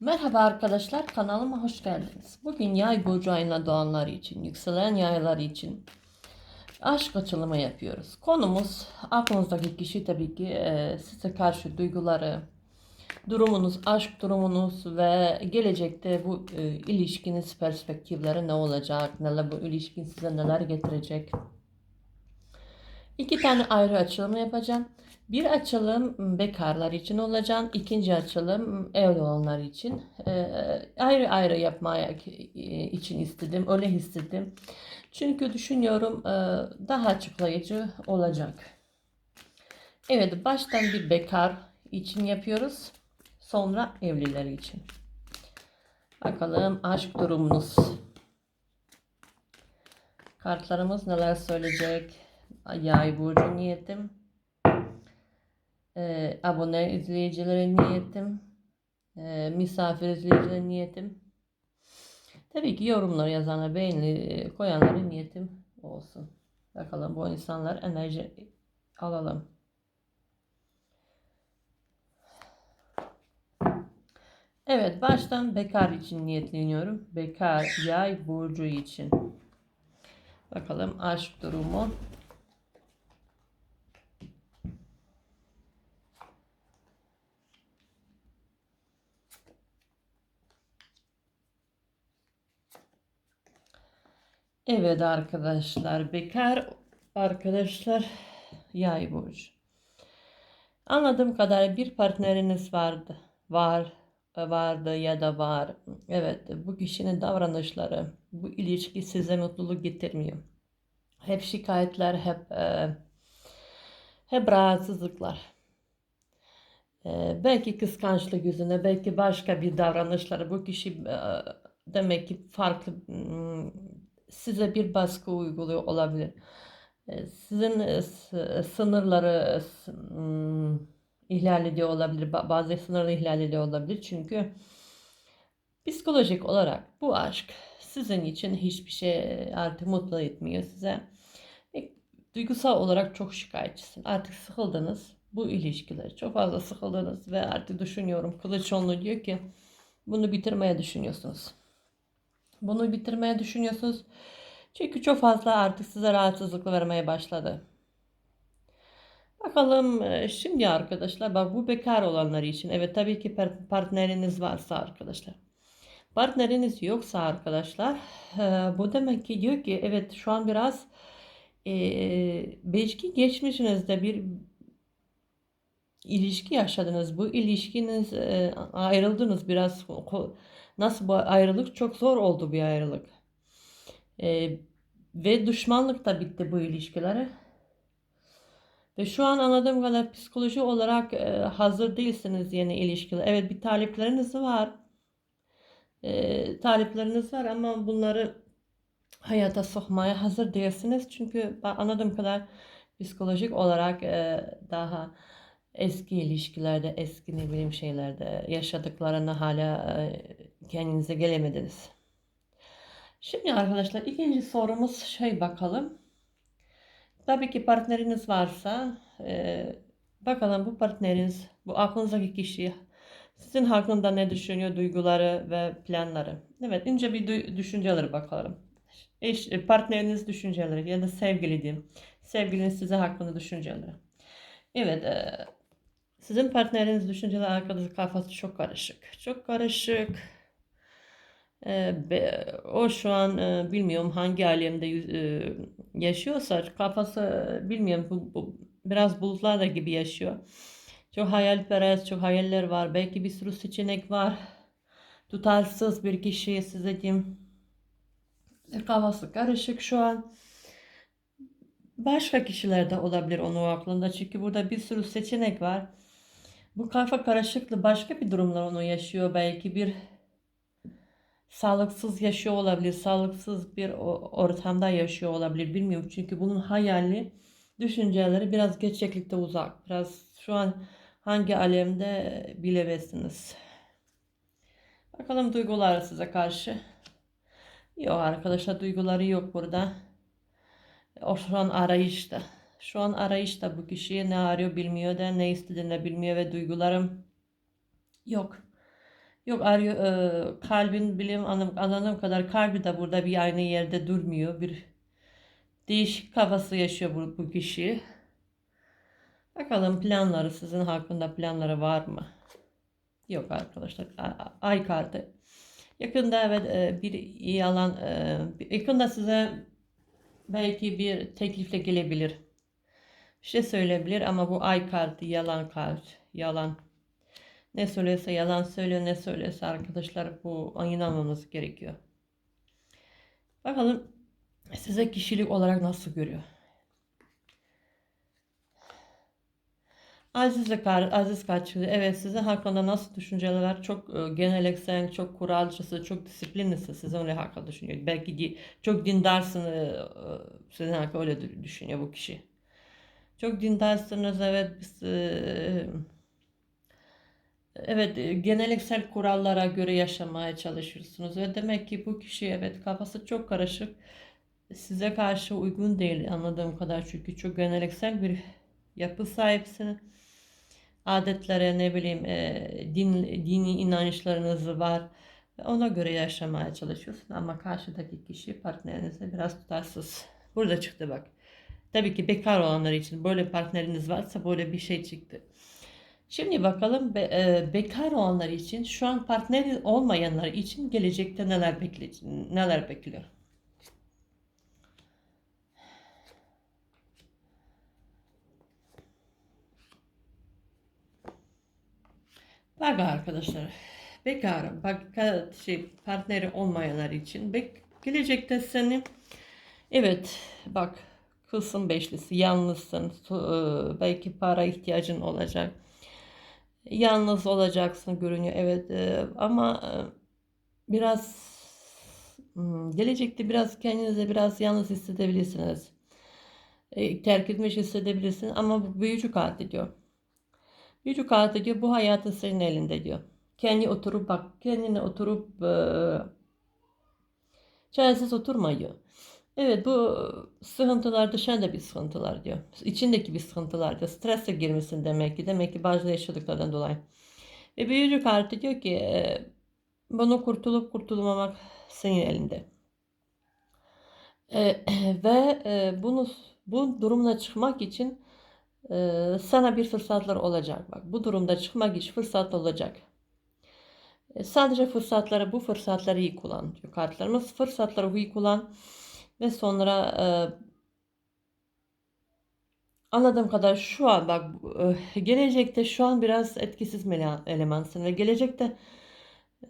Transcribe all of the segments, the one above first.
Merhaba arkadaşlar kanalıma hoş geldiniz. Bugün yay burcu ayına doğanlar için, yükselen yaylar için aşk açılımı yapıyoruz. Konumuz aklınızdaki kişi tabii ki e, size karşı duyguları, durumunuz, aşk durumunuz ve gelecekte bu e, ilişkiniz perspektifleri ne olacak, neler bu ilişkin size neler getirecek. İki tane ayrı açılım yapacağım. Bir açılım bekarlar için olacak. İkinci açılım evli olanlar için. Ee, ayrı ayrı yapmaya e, için istedim. Öyle hissettim. Çünkü düşünüyorum e, daha açıklayıcı olacak. Evet baştan bir bekar için yapıyoruz. Sonra evliler için. Bakalım aşk durumunuz. Kartlarımız neler söyleyecek? Yay burcu niyetim. Ee, abone izleyicilere niyetim. Ee, misafir izleyicilere niyetim. Tabii ki yorumlar yazana beğeni koyanlara niyetim olsun. Bakalım bu insanlar enerji alalım. Evet baştan bekar için niyetleniyorum. Bekar yay burcu için. Bakalım aşk durumu. Evet arkadaşlar bekar arkadaşlar yay burcu. Anladığım kadar bir partneriniz vardı. Var vardı ya da var. Evet bu kişinin davranışları bu ilişki size mutluluk getirmiyor. Hep şikayetler, hep e, hep rahatsızlıklar. E, belki kıskançlık yüzüne, belki başka bir davranışları bu kişi e, demek ki farklı hmm, size bir baskı uyguluyor olabilir. E, Sizin e, s- sınırları hmm, ihlal ediyor olabilir. Ba- Bazı sınırları ihlal ediyor olabilir. Çünkü psikolojik olarak bu aşk sizin için hiçbir şey artık mutlu etmiyor size. E, Duygusal olarak çok şikayetçisin. Artık sıkıldınız bu ilişkileri. Çok fazla sıkıldınız ve artık düşünüyorum. Kılıçoğlu diyor ki bunu bitirmeye düşünüyorsunuz. Bunu bitirmeye düşünüyorsunuz. Çünkü çok fazla artık size rahatsızlık vermeye başladı. Bakalım e, şimdi arkadaşlar bak bu bekar olanlar için evet tabii ki partneriniz varsa arkadaşlar. Partneriniz yoksa arkadaşlar e, bu demek ki diyor ki evet şu an biraz e, belki geçmişinizde bir ilişki yaşadınız. Bu ilişkiniz e, ayrıldınız biraz nasıl bu ayrılık çok zor oldu bir ayrılık. E, ve düşmanlık da bitti bu ilişkilere. Ve şu an anladığım kadar psikoloji olarak e, hazır değilsiniz yeni ilişkiler. Evet bir talipleriniz var. E, talipleriniz var ama bunları hayata sokmaya hazır değilsiniz. Çünkü anladığım kadar psikolojik olarak e, daha eski ilişkilerde, eski ne bileyim şeylerde yaşadıklarını hala e, kendinize gelemediniz. Şimdi arkadaşlar ikinci sorumuz şey bakalım. Tabii ki partneriniz varsa e, bakalım bu partneriniz, bu aklınızdaki kişi sizin hakkında ne düşünüyor, duyguları ve planları. Evet, önce bir düşünceleri bakalım. Eş, e, partneriniz düşünceleri ya da sevgili diyeyim. Sevgiliniz size hakkında düşünceleri. Evet, sizin partneriniz düşünceleri arkadaşı kafası çok karışık. Çok karışık. E, be- o şu an e, bilmiyorum hangi alemde e, yaşıyorsa kafası bilmiyorum bu, bu biraz bulutlar da gibi yaşıyor. Çok hayalperest, çok hayaller var. Belki bir sürü seçenek var. Tutarsız bir kişi size diyeyim. E, Kafası karışık şu an. Başka kişiler de olabilir onun aklında. Çünkü burada bir sürü seçenek var. Bu kafa karışıklığı başka bir durumlar onu yaşıyor. Belki bir sağlıksız yaşıyor olabilir. Sağlıksız bir ortamda yaşıyor olabilir. Bilmiyorum. Çünkü bunun hayali, düşünceleri biraz gerçeklikte uzak. Biraz şu an hangi alemde bilemezsiniz. Bakalım duyguları size karşı. Yok arkadaşlar duyguları yok burada. O şu an arayışta. Şu an arayışta bu kişiye ne arıyor bilmiyor da ne istediğini bilmiyor ve duygularım yok. Yok arıyor e, kalbin bilim anladığım, kadar kalbi de burada bir aynı yerde durmuyor. Bir değişik kafası yaşıyor bu, bu kişi. Bakalım planları sizin hakkında planları var mı? Yok arkadaşlar. Ay kartı. Yakında evet e, bir iyi alan e, yakında size belki bir teklifle gelebilir. Şey söyleyebilir ama bu ay kartı yalan kart. Yalan. Ne söylüyorsa yalan söylüyor, ne söylüyorsa arkadaşlar bu inanmamız gerekiyor. Bakalım size kişilik olarak nasıl görüyor? Aziz'le kar, Aziz kart çıktı. Evet sizin hakkında nasıl düşünceler var? Çok e, geleneksel, çok kuralcısı, çok disiplinlisi sizin öyle hakkında düşünüyor. Belki di, çok dindarsınız, e, sizin hakkında öyle dü- düşünüyor bu kişi. Çok dindarsınız evet biz, e, evet e, geleneksel kurallara göre yaşamaya çalışıyorsunuz ve demek ki bu kişi evet kafası çok karışık. Size karşı uygun değil anladığım kadar çünkü çok geleneksel bir yapı sahipsiniz adetlere ne bileyim e, din dini inançlarınız var. Ona göre yaşamaya çalışıyorsun ama karşıdaki kişi partnerinize biraz tutarsız. Burada çıktı bak Tabii ki bekar olanlar için böyle partneriniz varsa böyle bir şey çıktı. Şimdi bakalım be- e, bekar olanlar için şu an partneri olmayanlar için gelecekte neler bekle neler bekliyor? Bak arkadaşlar bekarım bak şey partneri olmayanlar için bek gelecekte seni evet bak kılsın beşlisi yalnızsın e, belki para ihtiyacın olacak. Yalnız olacaksın görünüyor evet e, ama e, biraz hmm, gelecekte biraz kendinize biraz yalnız hissedebilirsiniz. Terk etmiş hissedebilirsiniz ama bu büyücü kartı diyor büyücü kartı diyor bu hayatın senin elinde diyor. Kendi oturup bak kendine oturup çaresiz oturma Evet bu sıkıntılar dışarıda bir sıkıntılar diyor. İçindeki bir sıkıntılar diyor. Strese girmişsin demek ki. Demek ki bazı yaşadıklardan dolayı. Ve büyücü kartı diyor ki e, bunu kurtulup kurtulmamak senin elinde. E, ve e, bunu bu durumuna çıkmak için e, sana bir fırsatlar olacak. Bak bu durumda çıkmak için fırsat olacak. E, sadece fırsatları bu fırsatları iyi kullan diyor kartlarımız. Fırsatları iyi kullan. Ve sonra e, anladığım kadar şu an bak e, gelecekte şu an biraz etkisiz elemansın ve gelecekte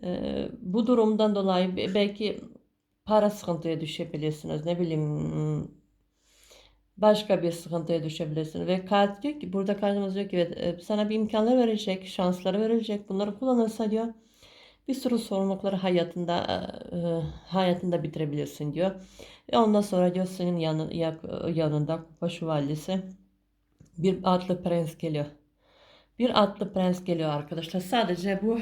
e, bu durumdan dolayı be- belki para sıkıntıya düşebilirsiniz. Ne bileyim başka bir sıkıntıya düşebilirsiniz. Ve kart diyor ki burada kartımız diyor ki e, sana bir imkanlar verecek, şansları verecek. Bunları kullanırsa diyor bir sürü sorumlulukları hayatında e, hayatında bitirebilirsin diyor. Ve ondan sonra diyor senin yanı, yanında kupa şövalyesi bir atlı prens geliyor. Bir atlı prens geliyor arkadaşlar. Sadece bu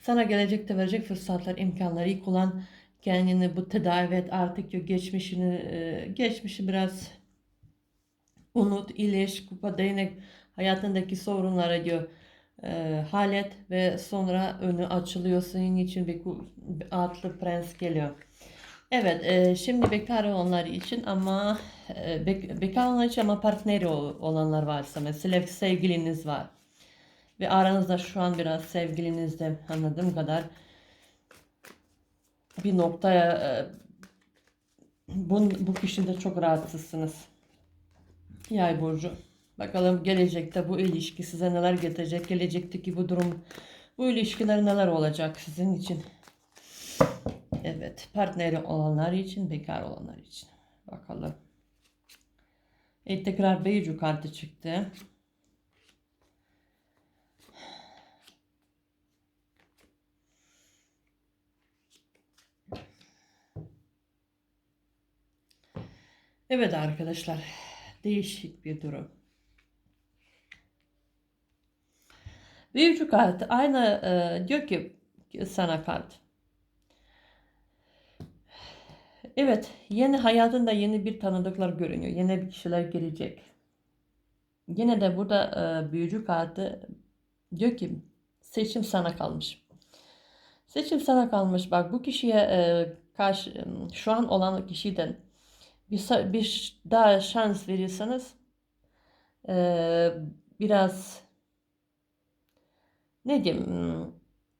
sana gelecekte verecek fırsatlar, imkanları kullan. Kendini bu tedavi et artık diyor geçmişini e, geçmişi biraz unut, iyileş, kupa değnek hayatındaki sorunlara diyor e, hallet ve sonra önü açılıyor senin için bir, atlı prens geliyor. Evet, e, şimdi bekar olanlar için ama e, bek- bekar olanlar için ama partneri ol- olanlar varsa mesela sevgiliniz var ve aranızda şu an biraz sevgilinizde anladığım kadar bir noktaya e, bu, bu kişide çok rahatsızsınız. Yay burcu. Bakalım gelecekte bu ilişki size neler getirecek? Gelecekteki bu durum, bu ilişkiler neler olacak sizin için? Evet, partneri olanlar için, bekar olanlar için. Bakalım. Evet, tekrar Beycu kartı çıktı. Evet arkadaşlar, değişik bir durum. Büyücü kartı aynı e, diyor ki sana kart. Evet, yeni hayatında yeni bir tanıdıklar görünüyor. Yeni bir kişiler gelecek. Yine de burada e, büyücü kartı diyor ki seçim sana kalmış. Seçim sana kalmış. Bak bu kişiye e, karşı şu an olan kişiden bir, bir daha şans verirseniz e, biraz ne diyeyim hmm,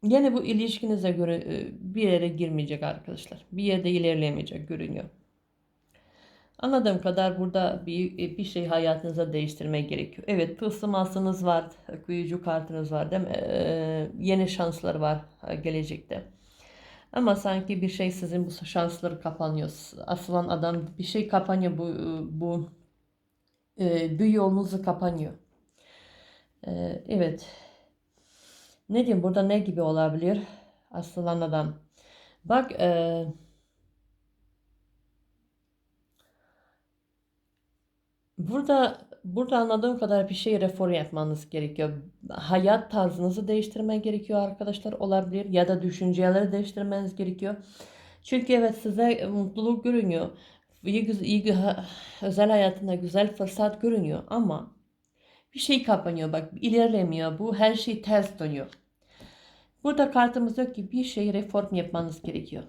yine bu ilişkinize göre e, bir yere girmeyecek arkadaşlar. Bir yerde ilerleyemeyecek görünüyor. Anladığım kadar burada bir, bir şey hayatınıza değiştirmek gerekiyor. Evet tılsım asınız var, okuyucu kartınız var değil mi? Ee, yeni şanslar var e, gelecekte. Ama sanki bir şey sizin bu şansları kapanıyor. Asılan adam bir şey kapanıyor bu bu e, bu yolunuzu kapanıyor. Ee, evet. Ne diyeyim burada ne gibi olabilir? Asılan adam. Bak e, Burada burada anladığım kadar bir şey reform yapmanız gerekiyor. Hayat tarzınızı değiştirmek gerekiyor arkadaşlar olabilir ya da düşünceleri değiştirmeniz gerekiyor. Çünkü evet size mutluluk görünüyor. İyi, iyi, özel hayatında güzel fırsat görünüyor ama bir şey kapanıyor bak ilerlemiyor. Bu her şey ters dönüyor. Burada kartımız yok ki bir şey reform yapmanız gerekiyor.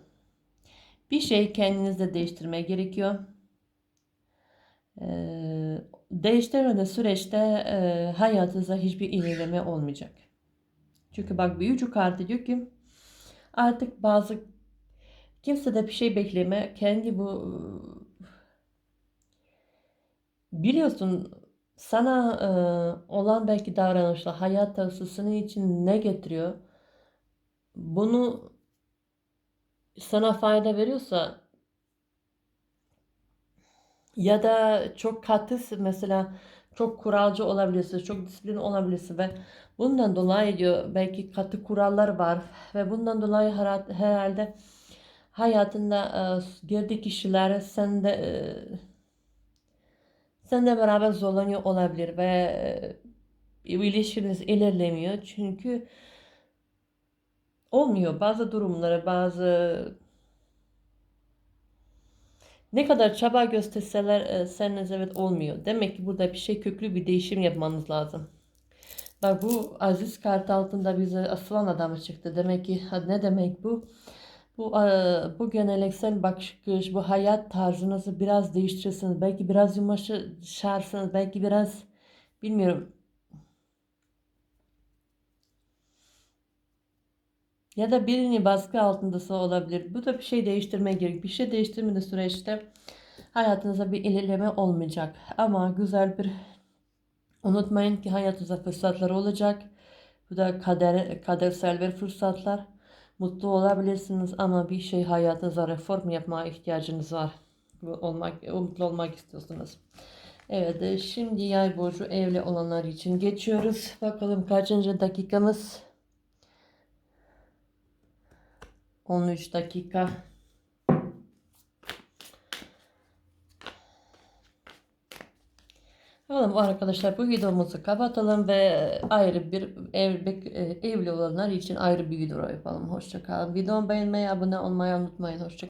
Bir şey kendinizde değiştirmeye gerekiyor. Ee, değiştirmediği süreçte e, hayatınızda hiçbir ilerleme olmayacak. Çünkü bak büyücü kartı diyor ki artık bazı kimse de bir şey bekleme kendi bu biliyorsun sana e, olan belki davranışlar hayat tarzı senin için ne getiriyor bunu sana fayda veriyorsa Ya da çok katısın mesela çok kuralcı olabilirsin, çok disiplin olabilirsin ve bundan dolayı diyor belki katı kurallar var ve bundan dolayı herha- herhalde hayatında e, girdiği kişiler sen de sen de beraber zorlanıyor olabilir ve e, ilişkiniz ilerlemiyor. Çünkü olmuyor bazı durumları bazı Ne kadar çaba gösterseler e, seniz evet olmuyor. Demek ki burada bir şey köklü bir değişim yapmanız lazım. Bak bu Aziz kart altında bize asılan adamı çıktı. Demek ki ne demek bu? Bu e, bu geleneksel bakış, bu hayat tarzınızı biraz değiştirirsiniz. Belki biraz yumuşarsınız. Belki biraz bilmiyorum. Ya da birini baskı altındası olabilir. Bu da bir şey değiştirmeye gerek. Bir şey değiştirmediği süreçte hayatınızda bir ilerleme olmayacak. Ama güzel bir unutmayın ki hayatınızda fırsatlar olacak. Bu da kader, kadersel bir fırsatlar. Mutlu olabilirsiniz ama bir şey hayatınıza reform yapmaya ihtiyacınız var. Olmak, mutlu olmak istiyorsunuz. Evet, e, şimdi yay burcu evli olanlar için geçiyoruz. Bakalım kaçıncı dakikamız? 13 dakika. Bakalım arkadaşlar bu videomuzu kapatalım ve ayrı bir ev, evli olanlar için ayrı bir video yapalım. Hoşça kalın. Videomu beğenmeyi, abone olmayı unutmayın. Hoşça